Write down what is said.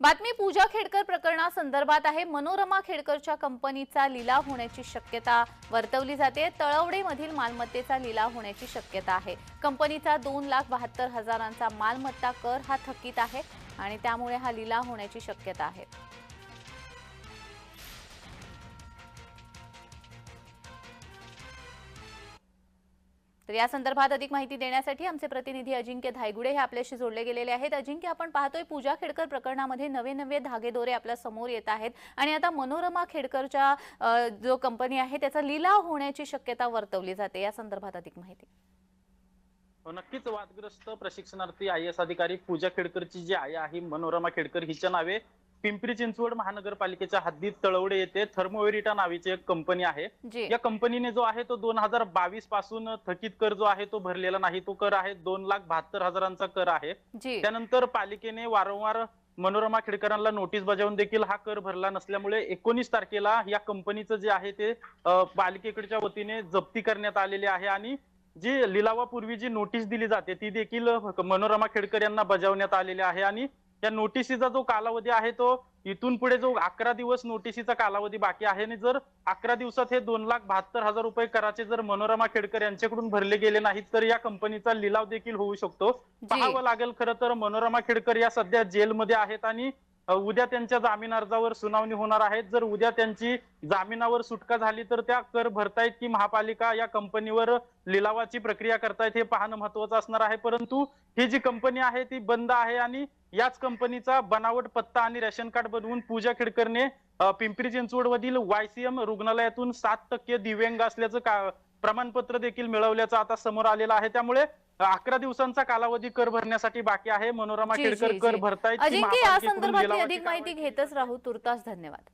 बातमी पूजा खेडकर प्रकरणासंदर्भात आहे. मनोरमा खेडकरच्या कंपनीचा लिलाव होण्याची शक्यता वर्तवली जाते. तळवडेमधील मालमत्तेचा लिलाव होण्याची शक्यता आहे. कंपनीचा दोन लाख बहात्तर हजारांचा मालमत्ता कर हा थकीत आहे आणि त्यामुळे हा लिलाव होण्याची शक्यता आहे. तर या संदर्भात अधिक माहिती देण्यासाठी आमचे प्रतिनिधी अजिंक्य धायगुडे हे आपल्याशी जोडले गेलेले आहेत. अजिंक्य आपण पाहतोय पूजा खेडकर प्रकरणामध्ये नवे नवे धागेदोरे आपल्यासमोर येत आहेत आणि आता मनोरमा खेडकरच्या जो कंपनी आहे त्याचा लिलाव होण्याची शक्यता वर्तवली जाते. या संदर्भात अधिक माहिती. हो, नक्कीच वादग्रस्त प्रशिक्षणार्थी आय एस अधिकारी पूजा खेडकरची जी आई आहे मनोरमा खेडकर हिच्या नावे पिंपरी चिंचवड महानगरपालिकेच्या हद्दीत तळवडे येथे थर्मोवेरिटा नावाची एक कंपनी आहे. या कंपनीने जो आहे तो दोन हजार बावीसपासून थकीत कर जो आहे तो भरलेला नाही. तो कर आहे दोन लाख बहात्तर हजारांचा कर आहे. त्यानंतर पालिकेने वारंवार मनोरमा खेडकरांना नोटीस बजावून देखील हा कर भरला नसल्यामुळे एकोणीस तारखेला या कंपनीचं जे आहे ते पालिकेकडच्या वतीने जप्ती करण्यात आलेली आहे आणि जी लिलावापूर्वी जी नोटीस दिली जाते ती देखील मनोरमा खेडकर यांना बजावण्यात आलेली आहे आणि या नोटिसीचा जो कालावधी आहे तो इथून पुढे जो अकरा दिवस नोटिसीचा कालावधी बाकी आहे आणि जर अकरा दिवसात हे दोन लाख बहात्तर हजार रुपये कराचे जर मनोरमा खेडकर यांच्याकडून भरले गेले नाहीत तर या कंपनीचा लिलाव देखील होऊ शकतो. पाहावं लागेल खरं तर मनोरमा खेडकर या सध्या जेलमध्ये आहेत आणि उद्या त्यांच्या जामीन अर्जावर सुनावणी होणार आहे. जर उद्या त्यांची जामिनावर सुटका झाली तर त्या कर भरतायत की महापालिका या कंपनीवर लिलावाची प्रक्रिया करतायत हे पाहणं महत्वाचं असणार आहे. परंतु ही जी कंपनी आहे ती बंद आहे आणि याच कंपनीचा बनावट पत्ता आणि रेशन कार्ड बनवून पूजा खेडकरने अ, पिंपरी चिंचवडमधील वायसीएम रुग्णालयातून सात टक्के दिव्यांग असल्याचं का प्रमाणपत्र देखील मिळवल्याचं आता समोर आलेलं आहे. त्यामुळे अकरा दिवसांचा कालावधी कर भरण्यासाठी बाकी आहे. मनोरमा खेडकर कर. भरतायत अजिंक्य या संदर्भातली लिलावाची अधिक माहिती घेतच राहू. तुर्तास धन्यवाद.